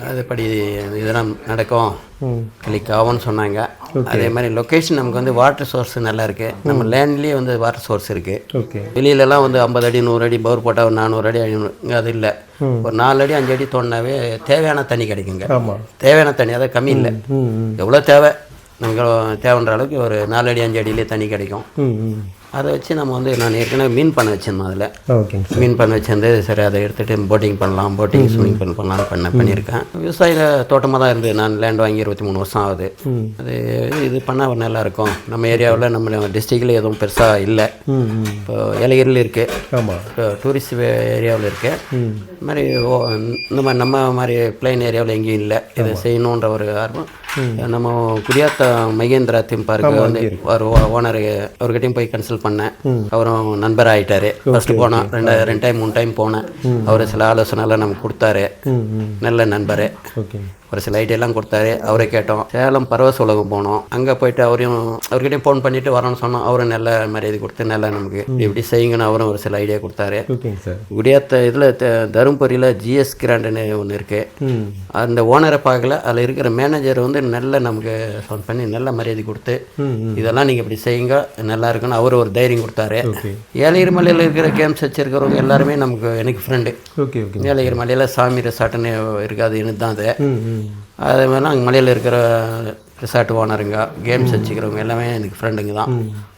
அதுபடி இதெல்லாம் நடக்கும். கிளிக் ஆகும்னு சொன்னாங்க. அதே மாதிரி லொக்கேஷன் நமக்கு வந்து வாட்டர் சோர்ஸ் நல்லா இருக்கு. நம்ம லேண்ட்லேயே வந்து வாட்டர் சோர்ஸ் இருக்கு. ஓகே. வெளியிலலாம் வந்து ஐம்பது அடி நூறு அடி பவர் போட்டால் ஒரு நானூறு அடி ஐநூறு அது இல்லை. ஒரு நாலு அடி அஞ்சு அடி தோண்டினாவே தேவையான தண்ணி கிடைக்குங்க. தேவையான தண்ணி அதாவது கம்மி இல்லை. எவ்வளோ தேவை? நமக்கு தேவைன்ற அளவுக்கு ஒரு நாலு அடி அஞ்சு அடியிலே தண்ணி கிடைக்கும். அதை வச்சு நம்ம வந்து நான் ஏற்கனவே மீன் பண்ண வச்சிருந்தோம் அதில். ஓகேங்க மீன் பண்ண வச்சிருந்து சரி அதை எடுத்துகிட்டு போட்டிங் பண்ணலாம் போட்டிங் ஸ்விம்மிங் பண்ண பண்ணலாம் பண்ண பண்ணியிருக்கேன். விவசாயில தோட்டமாக தான் இருந்து நான் லேண்ட் வாங்கி இருபத்தி மூணு வருஷம் ஆகுது. அது இது பண்ணால் நல்லா இருக்கும். நம்ம ஏரியாவில் நம்ம டிஸ்ட்ரிக்டில் எதுவும் பெருசாக இல்லை. இப்போ ஏலகிரியில் இருக்குது ஆமாம் இப்போ டூரிஸ்ட் ஏரியாவில் இருக்கு. இது மாதிரி ஓ- இந்த மாதிரி நம்ம மாதிரி பிளைன் ஏரியாவில் எங்கேயும் இல்லை. இதை செய்யணுன்ற ஒரு ஆர்வம். நம்ம குடியாத்த மகேந்திரா தீம் பார்க்கு வந்து ஒரு ஓனர் அவர்கிட்டயும் போய் கன்சல்ட் பண்ணேன். அவரும் நண்பர் ஆயிட்டாரு ஃபர்ஸ்ட் போனோம் ரெண்டு ரெண்டு டைம் மூணு டைம் போனேன். அவர் சில ஆலோசனைலாம் நமக்கு கொடுத்தாரு. நல்ல நண்பர். ஒரு சில ஐடியாலாம் கொடுத்தாரு. அவரை கேட்டோம். சேலம் பரவச உலகம் போனோம். அங்கே போயிட்டு அவரையும் அவர்கிட்டயும் ஃபோன் பண்ணிட்டு வரணும்னு சொன்னோம். அவரும் நல்ல மரியாதை கொடுத்து நல்லா நமக்கு இப்படி செய்யுங்கன்னு அவரும் ஒரு சில ஐடியா கொடுத்தாரு. குடியாத்த இதில் தருமபுரியில் ஜிஎஸ் கிராண்டுன்னு ஒன்று இருக்குது அந்த ஓனரை பார்க்கல. அதில் இருக்கிற மேனேஜர் வந்து நல்ல நமக்கு ஃபோன் பண்ணி நல்ல மரியாதை கொடுத்து இதெல்லாம் நீங்கள் இப்படி செய்யுங்க. நல்லா இருக்குன்னு அவர் ஒரு தைரியம் கொடுத்தாரு. ஏலகிரி மலையில் இருக்கிற கேம்ஸ் வச்சுருக்கிறவங்க எல்லாருமே நமக்கு எனக்கு ஃப்ரெண்டு ஏலகிரி மலையில் சாமி ரெசார்ட்டுன்னு இருக்காது எனக்கு தான் அது. அதே மாதிரி அங்கே மலையில் இருக்கிற ரிசார்ட் ஓனருங்க கேம்ஸ் வச்சுக்கிறவங்க எல்லாமே எனக்கு ஃப்ரெண்டுங்க தான்.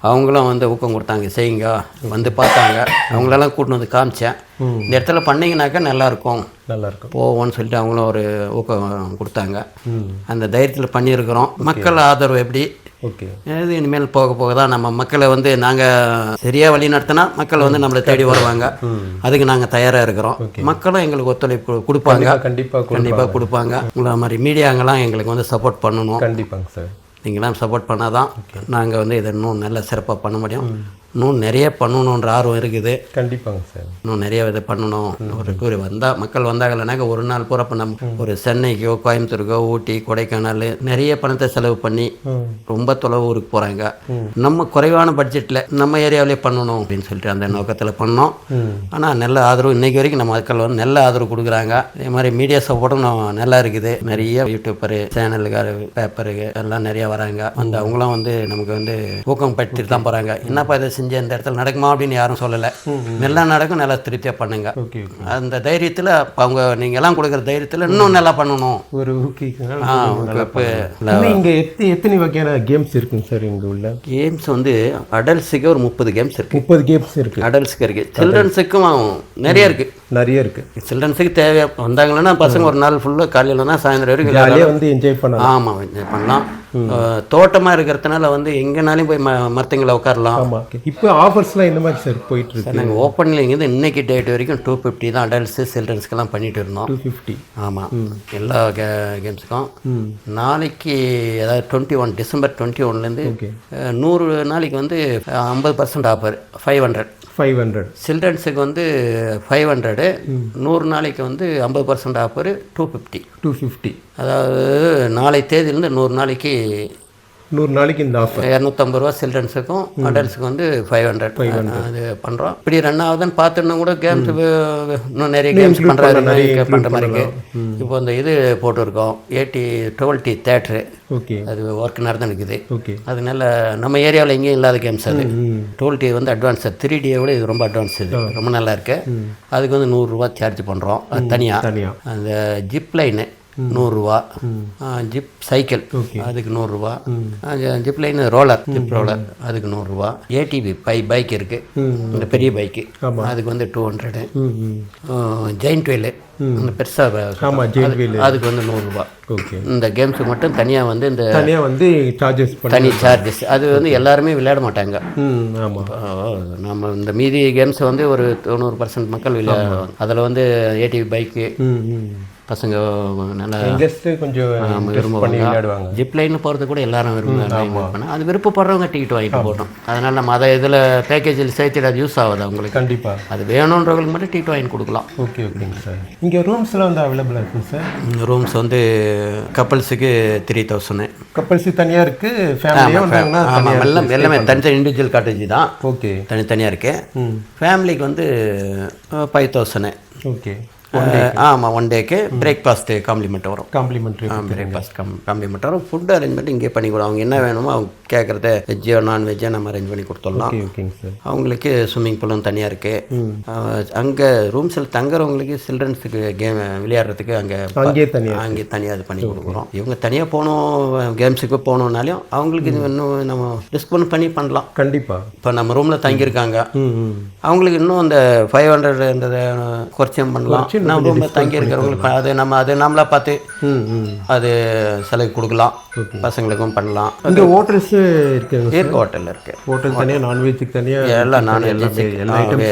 அவங்களும் வந்து ஊக்கம் கொடுத்தாங்க செய்யுங்க வந்து பார்த்தாங்க. அவங்களெல்லாம் கூட்டின்னு வந்து காமிச்சேன். இந்த இடத்துல பண்ணீங்கன்னாக்கா நல்லாயிருக்கும். நல்லா இருக்கும் போவோம்னு சொல்லிட்டு அவங்களும் ஒரு ஊக்கம் கொடுத்தாங்க. அந்த தைரியத்தில் பண்ணியிருக்கிறோம். மக்கள் ஆதரவு எப்படி? ஓகே. இது இனிமேல் போக போக தான் நம்ம மக்களை வந்து நாங்கள் சரியாக வழி நடத்தினா மக்கள் வந்து நம்மளை தேடி வருவாங்க. அதுக்கு நாங்கள் தயாராக இருக்கிறோம். மக்களும் எங்களுக்கு ஒத்துழைப்பு கொடு- கொடுப்பாங்க. கண்டிப்பாக கண்டிப்பாக கொடுப்பாங்க. உங்களை மாதிரி மீடியாங்கெல்லாம் எங்களுக்கு வந்து சப்போர்ட் பண்ணணும். கண்டிப்பாங்க சார். நீங்களாம் சப்போர்ட் பண்ணால் தான் நாங்கள் வந்து இதை இன்னும் நல்ல சிறப்பாக பண்ண முடியும். இன்னும் நிறைய பண்ணணுன்ற ஆர்வம் இருக்குது. கண்டிப்பாங்க சார். இன்னும் நிறைய இது பண்ணணும். ஒரு வந்தால் மக்கள் வந்தாங்கன்னாக்க ஒரு நாள் பூரா இப்போ நம்ம ஒரு சென்னைக்கோ கோயம்புத்தூருக்கோ ஊட்டி கொடைக்கானல் நிறைய பணத்தை செலவு பண்ணி ரொம்ப தொலைவு ஊருக்கு போகிறாங்க நம்ம குறைவான பட்ஜெட்டில் நம்ம ஏரியாவிலே பண்ணணும் அப்படின்னு சொல்லிட்டு அந்த நோக்கத்தில் பண்ணோம். ஆனால் நல்ல ஆதரவு இன்னைக்கு வரைக்கும் நம்ம மக்கள் வந்து நல்ல ஆதரவு கொடுக்குறாங்க. அதே மாதிரி மீடியா சப்போர்ட்டும் நல்லா இருக்குது. நிறைய யூடியூப்பரு சேனலுக்காரு பேப்பரு எல்லாம் நிறைய வராங்க. வந்து அவங்களாம் வந்து நமக்கு வந்து ஊக்கம் படுத்திட்டு தான் போகிறாங்க என்னப்பா இதை செஞ்ச இந்த இடத்துல நடக்குமா அப்படின்னு யாரும் சொல்லலை. நல்லா நடக்கும் நல்லா திருப்தியாக பண்ணுங்க. அந்த தைரியத்தில் அவங்க நீங்கள் எல்லாம் கொடுக்குற தைரியத்தில் இன்னும் நல்லா பண்ணணும். ஒரு இங்க எத்தனை வகையான கேம்ஸ் இருக்குங்க சார் இங்க உள்ள? கேம்ஸ் வந்து அடல்ட்ஸுக்கு ஒரு முப்பது கேம்ஸ் இருக்குது முப்பது கேம்ஸ் இருக்கு. அடல்ட்ஸுக்கு இருக்குது சில்ட்ரன்ஸுக்கும் நிறைய இருக்குது நிறைய இருக்கு. சில்ட்ரன்ஸுக்கு தேவையா வந்தாங்கன்னா பசங்க ஒரு நாள் ஃபுல்லாக காலையிலனா சாயந்தரம் வரைக்கும் ஜாலியா வந்து என்ஜாய் பண்ணலாம். ஆமாம் என்ஜாய் பண்ணலாம். தோட்டமாக இருக்கிறதுனால வந்து எங்கேனாலும் போய் ம மரத்துங்களை உட்காரலாம். இப்போ ஆஃபர்ஸ்லாம் இந்த மாதிரி சார் போயிட்டு இருக்கு நாங்கள் ஓப்பனில் இன்னைக்கு டேட் வரைக்கும் டூ ஃபிஃப்டி தான் அடல்ட்ஸு சில்ட்ரன்ஸ்க்கெல்லாம் பண்ணிட்டு இருந்தோம். டூ ஃபிஃப்டி ஆமாம் எல்லா கே கேம்ஸுக்கும் நாளைக்கு அதாவது டுவெண்ட்டி ஒன் டிசம்பர் டுவெண்ட்டி ஒன்லேருந்து நூறு நாளைக்கு வந்து ஐம்பது percent offer five hundred five hundred சில்ட்ரன்ஸுக்கு வந்து ஃபைவ் ஹண்ட்ரடு நூறு நாளைக்கு வந்து ஐம்பது percent offer two fifty two fifty அதாவது நாளை தேதியிலேருந்து நூறு நாளைக்கு நூறு நாளைக்கு இந்த ஆஃபர் இரநூத்தம்பது ரூபா சில்ட்ரன்ஸுக்கும் அடல்ட்ஸுக்கும் வந்து ஃபைவ் ஹண்ட்ரட் அது பண்ணுறோம் இப்படி ரன் ஆகுதுன்னு பார்த்துன்னா கூட கேம்ஸ் இன்னும் நிறைய கேம்ஸ் பண்ணுறாரு நிறைய பண்ணுற மாதிரி இப்போ இந்த இது போட்டிருக்கோம். ஏடி டுவெல் டி தேட்ரு ஓகே. அது ஒர்க் நடந்து இருக்குது ஓகே. அதனால நம்ம ஏரியாவில் எங்கேயும் இல்லாத கேம்ஸ் அது. டுவெல் டி வந்து அட்வான்ஸ் த்ரீ டியை விட இது ரொம்ப அட்வான்ஸ் இது. ரொம்ப நல்லா இருக்கு. அதுக்கு வந்து நூறுரூவா சார்ஜ் பண்ணுறோம் அது தனியாக தனியா. அந்த ஜிப் லைனு நூறுரூவா. ஜிப் சைக்கிள் அதுக்கு நூறுரூவா. Zip line roller zip roller அதுக்கு நூறுரூவா. ஏடிவி பை பைக் இருக்குது இந்த பெரிய பைக்கு. அதுக்கு வந்து டூ ஹண்ட்ரடு ஜெயின்ட் வீலு அந்த பெருசாக ஜெயின் அதுக்கு வந்து நூறுரூவா. ஓகே. இந்த கேம்ஸுக்கு மட்டும் தனியாக வந்து இந்த தனியா வந்து சார்ஜஸ் தனி சார்ஜஸ் அது வந்து எல்லாருமே விளையாட மாட்டாங்க. நம்ம இந்த மீதி கேம்ஸ் வந்து ஒரு தொண்ணூறு பர்சன்ட் மக்கள் விளையாடுவாங்க. அதில் வந்து ஏடிவி பைக்கு. பசங்க நல்லா கொஞ்சம் interest பண்ணி விளையாடுவாங்க. ஜிப் லைன் போகிறது கூட எல்லாரும் விரும்புவாங்க அது விருப்பப்படுறவங்க டிக்கெட் வாங்கிட்டு போட்டோம் அதனால் நம்ம அதை இதில் பேக்கேஜில் சேர்த்துட்டு அது யூஸ் ஆகுது அவங்களுக்கு கண்டிப்பா. அது வேணுன்றவங்களுக்கு மட்டும் டிக்கெட் வாங்கி கொடுக்கலாம். ஓகே ஓகேங்க சார் இங்க ரூம்ஸ்லாம் வந்து அவைலபிளாக இருக்குங்க சார் ரூம்ஸ் வந்து கப்பல்ஸுக்கு த்ரீ தௌசண்ட் கப்பல்ஸ் தனியா இருக்கு ஃபேமிலியும் வந்தாங்கன்னா ஆமாம் எல்லாம் எல்லாமே தனித்தனி இண்டிவிஜுவல் காட்டேஜ் தான். ஓகே தனித்தனியாக இருக்கு. ஃபேமிலிக்கு வந்து ஃபைவ் தௌசண்ட் ஓகே ஆமாம் ஒன் டேக்கு பிரேக்ஃபாஸ்ட்டு காம்ப்ளிமெண்ட் வரும். காம்ப்ளிமெண்ட்ரி பிரேக்ஃபாஸ்ட் கம் காம்ப்ளிமெண்ட் வரும். ஃபுட் அரேஞ்ச்மெண்ட் இங்கே பண்ணி கொடுவோம் அவங்க என்ன வேணுமோ அவங்க கேட்குறத வெஜ்ஜோ நான்வெஜ்ஜோ நம்ம அரேஞ்ச் பண்ணி கொடுத்துடலாம். அவங்களுக்கு ஸ்விம்மிங் பூலும் தனியாக இருக்குது அங்கே ரூம்ஸில் தங்குறவங்களுக்கு சில்ட்ரன்ஸுக்கு கேம் விளையாடுறதுக்கு அங்கே அங்கேயே தனியா அங்கே தனியாக இது பண்ணி கொடுக்குறோம். இவங்க தனியாக போகணும் கேம்ஸுக்கு போகணுன்னாலையும் அவங்களுக்கு இது இன்னும் நம்ம டிஸ்கவுண்ட் பண்ணி பண்ணலாம். கண்டிப்பா. இப்போ நம்ம ரூமில் தங்கியிருக்காங்க. அவங்களுக்கு இன்னும் அந்த ஃபைவ் ஹண்ட்ரட்ன்றதை குறைச்சும் பண்ணலாம். நம்ம ரூமில் தங்கி இருக்கிறவங்களுக்கு அது நம்ம அது நம்மளா பார்த்து அது செலவு கொடுக்கலாம். பசங்களுக்கும் பண்ணலாம். இங்க ஹோட்டல்ஸ் இருக்குங்க இருக்கு ஹோட்டலில் இருக்கு. ஹோட்டல் தனியா நான்வெஜ்ஜுக்கு தனியா? எல்லாம் நான்வெஜ்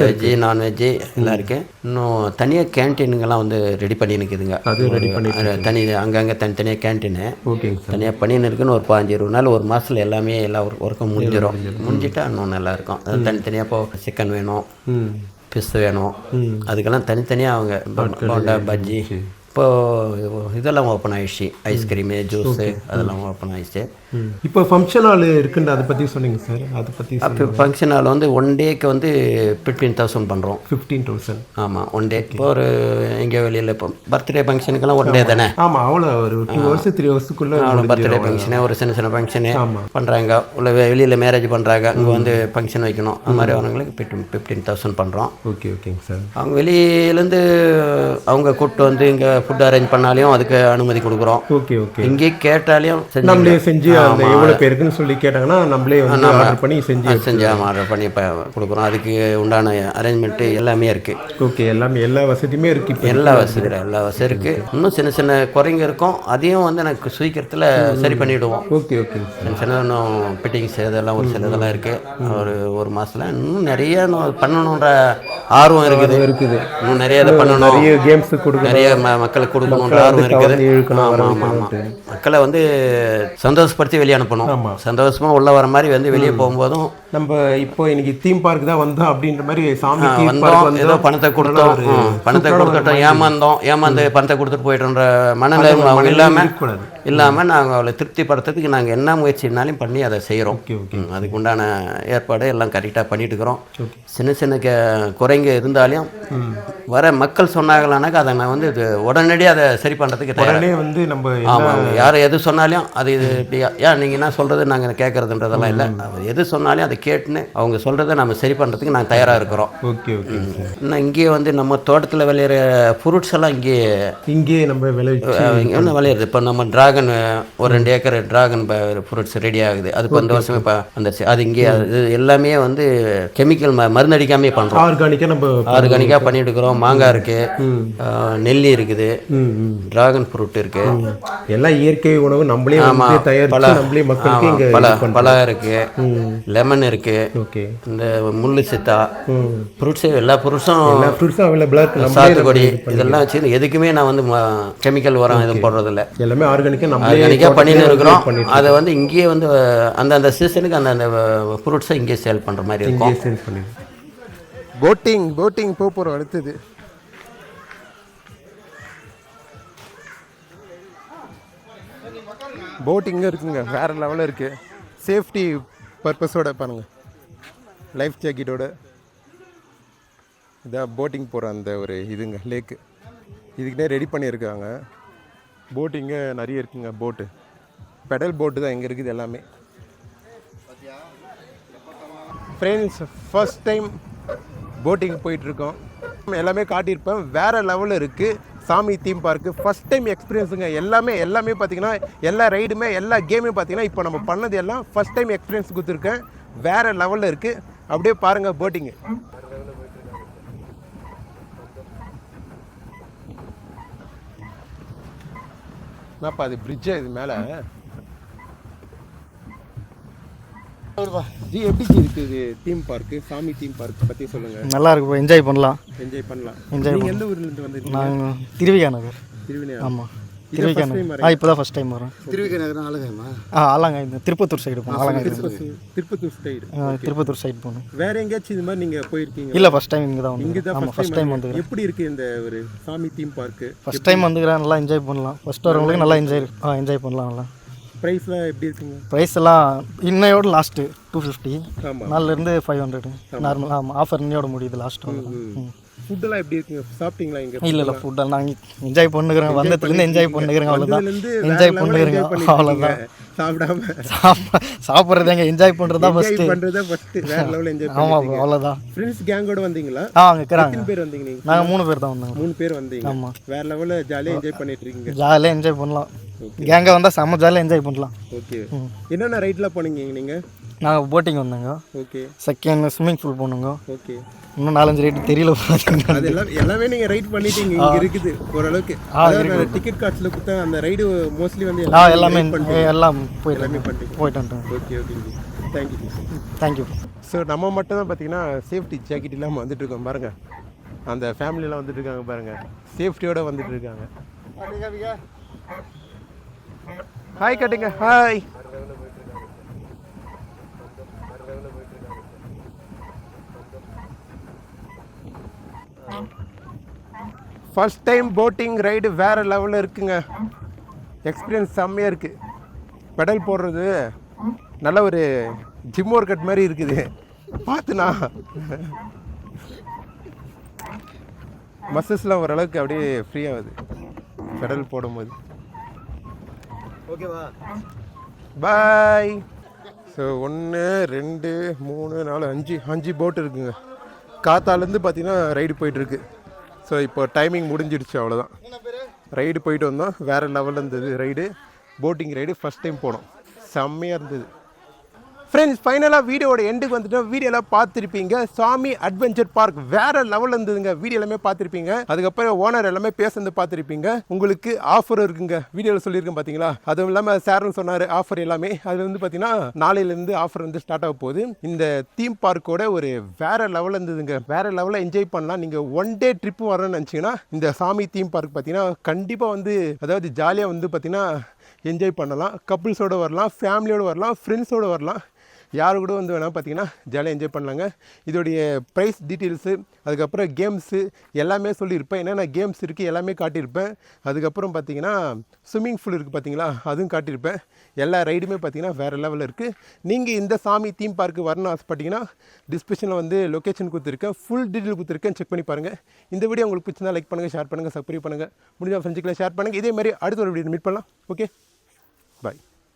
வெஜ்ஜு நான்வெஜ்ஜு எல்லாம் இருக்கு. இன்னும் தனியாக கேன்டீனுங்கெல்லாம் வந்து ரெடி பண்ணி நிற்குதுங்க அது ரெடி பண்ணி தனி அங்கங்கே தனித்தனியாக கேன்டீனு ஓகேங்க தனியாக பண்ணின்னு இருக்குன்னு ஒரு பாஞ்சு இருபது நாள் ஒரு மாதத்தில் எல்லாமே எல்லா ஒர்க்கும் முடிஞ்சிடும் முடிஞ்சிட்டா இன்னும் நல்லா இருக்கும். அது தனித்தனியாக இப்போ சிக்கன் வேணும். ஃபிஷ் வேணும். அதுக்கெல்லாம் தனித்தனியாக அவங்க போண்டா பஜ்ஜி இப்போ இதெல்லாம் ஓப்பன் ஆயிடுச்சு. ஐஸ்கிரீமு ஜூஸு அதெல்லாம் ஓப்பன் ஆயிடுச்சு. இப்போ ஃபங்க்ஷன் ஹால் இருக்குன்னு அதை பற்றி சொன்னீங்க சார் அதை பற்றி அப்போ ஃபங்க்ஷன் ஹால் வந்து ஒன் டேக்கு வந்து ஃபிஃப்டீன் தௌசண்ட் பண்ணுறோம் ஃபிஃப்டீன் தௌசண்ட் ஆமாம் ஒன் டே இப்போ ஒரு எங்கே வெளியில் இப்போ பர்த்டே ஃபங்க்ஷனுக்கெல்லாம் ஒன் டே தானே? ஆமாம் அவ்வளோ ஒரு டூ ஹவர்ஸ் த்ரீ ஹவர்ஸுக்குள்ளே அவ்வளோ பர்த்டே ஃபங்க்ஷனு ஒரு சின்ன சின்ன ஃபங்க்ஷனு பண்ணுறாங்க உள்ள வெளியில் மேரேஜ் பண்ணுறாங்க இங்கே வந்து ஃபங்க்ஷன் வைக்கணும். அந்த மாதிரி அவங்களுக்கு ஃபிஃப்டின் ஃபிஃப்டீன் தௌசண்ட் பண்ணுறோம் ஓகே ஓகேங்க சார் அவங்க வெளியிலேருந்து அவங்க கூப்பிட்டு வந்து இங்கே ஃபுட் அரேஞ்ச் பண்ணாலையும் அதுக்கு அனுமதி கொடுக்குறோம். Okay okay. இங்கே கேட்டாலையும் நம்மளே செஞ்சு அந்த எவ்வளோ பேருக்குன்னு சொல்லி கேட்டாங்கன்னா நம்மளே வந்து ஆர்டர் பண்ணி செஞ்சு செஞ்சு ஆர்டர் பண்ணி இப்போ கொடுக்குறோம். அதுக்கு உண்டான அரேஞ்ச்மெண்ட்டு எல்லாமே இருக்குது ஓகே எல்லாமே எல்லா வசதியுமே இருக்கு இப்போ. எல்லா வசதி எல்லா வசதி இருக்குது இன்னும் சின்ன சின்ன குறைங்க இருக்கும். அதையும் வந்து எனக்கு சீக்கிரத்தில் சரி பண்ணிவிடுவோம் ஓகே சார் சின்ன சின்ன இன்னும் ஃபிட்டிங்ஸ் இதெல்லாம் ஒரு சில இதெல்லாம் இருக்குது ஒரு ஒரு மாதத்தில் இன்னும் நிறைய பண்ணணுன்ற ஆர்வம் இருக்குது. இருக்குது. இன்னும் நிறைய இதை பண்ணணும். நிறைய கேம்ஸ் கொடுக்கணும். நிறைய ம- மக்களுக்கு கொடுக்கணுன்ற மக்களை ஆர்வம் வந்து இருக்குது. ஆமாம் ஆமாம் ஆமாம். மக்களை சந்தோஷப்படுத்தி வெளியே அனுப்பணும் ஆமா. சந்தோஷமா உள்ள வர மாதிரி வந்து வெளியே போகும்போதும் நம்ம இப்போ இன்னைக்கு தீம் பார்க் தான் வந்தோம் அப்படின்ற மாதிரி சாமி வந்தோம். ஏதோ பணத்தை கொடுத்தோம். பணத்தை கொடுத்துட்டோம். ஏமாந்தோம். ஏமாந்து பணத்தை கொடுத்துட்டு போயிட்டோன்ற மனநிலை அவங்க இல்லாம இருக்கக்கூடாது. இல்லாம நாங்க அவளை திருப்திப்படுத்துறதுக்கு நாங்க என்ன முயற்சினாலும் பண்ணி அதை செய்றோம். Okay, okay. ம், அதுக்கு உண்டான ஏற்பாடு எல்லாம் கரெக்டாக பண்ணிட்டு இருக்கிறோம் சின்ன சின்ன க- குறைங்க இருந்தாலும் வர மக்கள் சொன்னாங்களானாக்கா அதை நான் வந்து இது உடனடியாக அதை சரி பண்ணுறதுக்கு உடனே வந்து நம்ம ஆமாம் யார் எது சொன்னாலும் அது இது இப்படி ஏன் நீங்கள் என்ன சொல்கிறது நாங்கள் கேட்குறதுன்றதெல்லாம் இல்லை. எது சொன்னாலும் அதை கேட்டுன்னு அவங்க சொல்கிறத நம்ம சரி பண்ணுறதுக்கு நாங்கள் தயாராக இருக்கிறோம். ஓகே ஓகே இன்னும் இங்கேயே வந்து நம்ம தோட்டத்தில் விளையிற ஃப்ரூட்ஸ் எல்லாம் இங்கேயே இங்கே நம்ம விளைவிச்சு விளையிறது? இப்போ நம்ம டிராகன் ஒரு ரெண்டு ஏக்கர் டிராகன் ஃப்ரூட்ஸ் ரெடி ஆகுது. அது இந்த வருஷமே அந்த அது இங்கே அது எல்லாமே வந்து கெமிக்கல் மருந்து அடிக்காமே பண்ணுறோம் ஆர்கானிக்காக நம்ம ஆர்கானிக்காக பண்ணிட்டு இருக்கிறோம் மாங்காய் இருக்கு. அஹ், நெல்லி இருக்குது. டிராகன் ஃப்ரூட் இருக்கு. எல்லாம் இயற்கை உணவு நம்மளே பல. நம்மளே மக்களுக்கு பல இது பண்றோம். பழம் இருக்கு. லெமன் இருக்கு. ஓகே இந்த முள்ளு சித்தா. ஃப்ரூட்ஸ் எல்லா ஃப்ரூட்ஸும் எல்லா ஃப்ரூட்ஸும் அவைலபிளாக இருக்கு. நம்மளே சாத்துக்குடி. இதெல்லாம் வச்சு எதுக்குமே நான் வந்து கெமிக்கல் உரம் எதுவும் போடுறதில்ல. எல்லாமே ஆர்கானிக்காக நம்மளே ஆர்கானிக்காக பண்ணின்னு இருக்கிறோம். அதை வந்து இங்கேயே வந்து அந்தந்த சீசனுக்கு அந்தந்த ஃப்ரூட்ஸை இங்கேயே சேல் பண்ணுற மாதிரி இருக்கும். சேல் பண்ணிடுறோம் போட்டிங் போட்டிங் போக போகிறோம் அடுத்தது. போட்டிங்கும் இருக்குங்க. வேற லெவலில் இருக்கு. சேஃப்டி பர்பஸோட பாருங்க. லைஃப் ஜாக்கெட்டோட இதான் போட்டிங் போகிற அந்த ஒரு இதுங்க லேக்கு இதுக்குன்னே ரெடி பண்ணியிருக்காங்க. போட்டிங்கு நிறைய இருக்குங்க போட்டு பெடல் போட்டு தான் இங்கே இருக்குது எல்லாமே. ஃப்ரெண்ட்ஸ் ஃபர்ஸ்ட் டைம் போட்டிங் போயிட்டுருக்கோம் எல்லாமே காட்டியிருப்பேன். வேறு லெவலில் இருக்குது சாமி தீம் பார்க்கு ஃபஸ்ட் டைம் எக்ஸ்பீரியன்ஸுங்க எல்லாமே எல்லாமே பார்த்தீங்கன்னா எல்லா ரைடுமே எல்லா கேமே பார்த்தீங்கன்னா இப்போ நம்ம பண்ணது எல்லாம் ஃபஸ்ட் டைம் எக்ஸ்பீரியன்ஸ் கொடுத்துருக்கேன். வேறு லெவலில் இருக்குது அப்படியே பாருங்கள் போட்டிங்கு என்னப்பா அது பிரிட்ஜா இது மேலே? ஜி எப்படி இருக்குது தீம் பார்க்கு சாமி தீம் பார்க் பற்றி சொல்லுங்கள் நல்லா இருக்கு என்ஜாய் பண்ணலாம். என்ஜாய் பண்ணலாம். நீங்கள் எந்த ஊர்லேருந்து வந்திருக்கீங்க? நாங்கள் திருவிகா நகர். திருவினையா ஆமாம் இது திருவிகா நகர் ஆ இப்போ தான் ஃபஸ்ட் டைம் வரோம் திருவிக ஆ ஆலாங்க இந்த திருப்பத்தூர் சைடு போகணும் திருப்பத்தூர் திருப்பத்தூர் சைடு ஆ, திருப்பத்தூர் சைடு போகணும். வேற எங்கேயாச்சும் இது மாதிரி நீங்கள் போயிருக்கீங்க இல்லை ஃபஸ்ட் டைம் இங்கே தான் இங்கே வந்து தான் ஃபஸ்ட் டைம் வந்துக்கிறேன். எப்படி இருக்குது இந்த ஒரு சாமி தீம் பார்க்கு ஃபஸ்ட் டைம் வந்துக்கிறேன் நல்லா என்ஜாய் பண்ணலாம். ஃபஸ்ட் வரவங்களுக்கு நல்லா என்ஜாய் ஆ என்ஜாய் பண்ணலாம் நல்லா. ப்ரைஸ்லாம் எப்படி இருக்குங்க? ப்ரைஸ் எல்லாம் இன்னையோட லாஸ்ட்டு டூ ஃபிஃப்டி நாலுலேருந்து ஃபைவ் ஹண்ட்ரட் நார்மல் ஆமாம் ஆஃபர் இன்னையோட முடியுது லாஸ்ட் ம். ஃபுட்டெல்லாம் எப்படி இருக்குங்க? சாப்பிட்டீங்களா இங்கே? இல்லை இல்லை ஃபுட்டெல்லாம் நாங்கள் என்ஜாய் பண்ணுகிறோம் வந்ததுலேருந்து என்ஜாய் பண்ணுகிறேங்க அவ்வளோதான் என்ஜாய் பண்ணுகிறேங்க. அவ்வளோதான் சாப்பிடாம. சாப்பா சாப்பிட்றதாங்க என்ஜாய் பண்ணுறது தான் ஃபஸ்ட்டு பண்ணுறதா ஃபஸ்ட்டு வேற லெவலில் என்ஜாய் ஆமாம் அவ்வளோதான் ஃப்ரெண்ட்ஸ் கேங்கோட வந்தீங்களா? ஆ இருக்கிறாங்க. பேர் வந்தீங்க நீங்கள் நாங்கள் மூணு பேர் தான் வந்தாங்க மூணு பேர் வந்தீங்க. ஆமா. வேற லெவலில் ஜாலியாக என்ஜாய் பண்ணிட்டு இருக்கீங்க ஜாலியாக என்ஜாய் பண்ணலாம் கேங்காக வந்தால் செம்ம ஜாலியாக என்ஜாய் பண்ணலாம். ஓகே என்னென்ன ரைட்லாம் போனீங்க நீங்கள் நாங்கள் போட்டிங் வந்தோங்க. ஓகே செகண்ட் ஸ்விம்மிங் பூல் போனோங்க. ஓகே இன்னும் நாலஞ்சு ரேட்டு தெரியல. அது எல்லாம் எல்லாமே நீங்கள் ரைட் பண்ணிட்டீங்க இங்கே இருக்குது ஓரளவுக்கு. அதாவது டிக்கெட் கார்ட்ஸில் கொடுத்தா அந்த ரைடு மோஸ்ட்லி வந்து ஆ எல்லாமே எல்லாமே போயிட்டு எல்லாமே பண்ணிட்டீங்க போயிட்டு வந்துட்டோம் okay okay thank you thank you so நம்ம மட்டும் தான் பார்த்தீங்கன்னா சேஃப்டி ஜாக்கெட் இல்லாமல் வந்துட்டு இருக்கோம் பாருங்க. அந்த ஃபேமிலியெலாம் வந்துட்டு இருக்காங்க பாருங்க. சேஃப்டியோட வந்துட்டு இருக்காங்க. ஹாய் கட்டுங்க. Hi first time boating ride வேற லெவலில் இருக்குங்க. எக்ஸ்பீரியன்ஸ் செம்மையாக இருக்குது பெடல் போடுறது நல்ல ஒரு ஜிம் ஒர்க் அவுட் மாதிரி இருக்குது. பார்த்துனா. மசில்ஸ்லாம் ஓரளவுக்கு அப்படியே ஃப்ரீ ஆகுது. பெடல் போடும்போது. ஓகேவா? பாய் ஸோ ஒன்று ரெண்டு மூணு நாலு அஞ்சு அஞ்சு போட் இருக்குங்க. காத்தாலேருந்து பார்த்தீங்கன்னா ரைடு போயிட்டுருக்கு ஸோ இப்போ டைமிங் முடிஞ்சிடுச்சு அவ்வளோதான் ரைடு போயிட்டு வந்தோம். வேறு லெவலில் இருந்தது. Ride boating ride first time போனோம். செம்மையாக இருந்தது. ஃப்ரெண்ட்ஸ் ஃபைனலாக வீடியோட எண்டுக்கு வந்துட்டோம். வீடியோலாம் பார்த்துருப்பீங்க. சாமி அட்வென்ச்சர் பார்க் வேற லெவலில் இருந்ததுங்க. வீடியோ எல்லாமே பார்த்துருப்பீங்க. அதுக்கப்புறம் ஓனர் எல்லாமே பேசுறது பார்த்துருப்பீங்க. உங்களுக்கு ஆஃபர் இருக்குங்க. வீடியோவில் சொல்லியிருக்கேன் பார்த்தீங்களா? அதுவும் இல்லாமல் சார்னு சொன்னார் ஆஃபர் எல்லாமே. அது வந்து பார்த்தீங்கன்னா நாளையிலேருந்து ஆஃபர் வந்து ஸ்டார்ட் ஆக போகுது. இந்த தீம் பார்க்கோட ஒரு வேற லெவலில் இருந்ததுங்க. வேற லெவலில் என்ஜாய் பண்ணலாம். நீங்கள் ஒன் டே ட்ரிப்பு வரணும்னு நினச்சிங்கன்னா இந்த சாமி தீம் பார்க் பார்த்தீங்கன்னா கண்டிப்பாக வந்து அதாவது ஜாலியாக வந்து பார்த்தீங்கன்னா என்ஜாய் பண்ணலாம். கப்புள்ஸோடு வரலாம். ஃபேமிலியோடு வரலாம். ஃப்ரெண்ட்ஸோடு வரலாம். யார் கூட வந்து வேணால் பார்த்தீங்கன்னா ஜாலியாக என்ஜாய் பண்ணலாங்க. இதோடைய ப்ரைஸ் டீட்டெயில்ஸு அதுக்கப்புறம் கேம்ஸு எல்லாமே சொல்லியிருப்பேன். என்னென்ன கேம்ஸ் இருக்குது எல்லாமே காட்டியிருப்பேன். அதுக்கப்புறம் பார்த்தீங்கன்னா ஸ்விம்மிங் பூல் இருக்குது பார்த்தீங்களா அதுவும் காட்டியிருப்பேன். எல்லா ரைடுமே பார்த்தீங்கன்னா வேறு லெவலில் இருக்குது நீங்கள் இந்த சாமி தீம் பார்க்கு வரணும்னு ஆசைப்பட்டீங்கன்னா டிஸ்கிரிப்ஷனில் வந்து லொக்கேஷன் கொடுத்துருக்கேன். ஃபுல் டீட்டெயில் கொடுத்துருக்கேன். செக் பண்ணி பாருங்கள் இந்த வீடியோ உங்களுக்கு பிடிச்சிருந்தா லைக் பண்ணுங்கள் ஷேர் பண்ணுங்கள் சப்ஸ்கிரைப் பண்ணுங்கள் முடிஞ்ச ஃப்ரெண்ட்ஸுக்கெல்லாம் ஷேர் பண்ணுங்கள் இதே மாதிரி அடுத்த ஒரு வீடியோ மீட் பண்ணலாம். Okay bye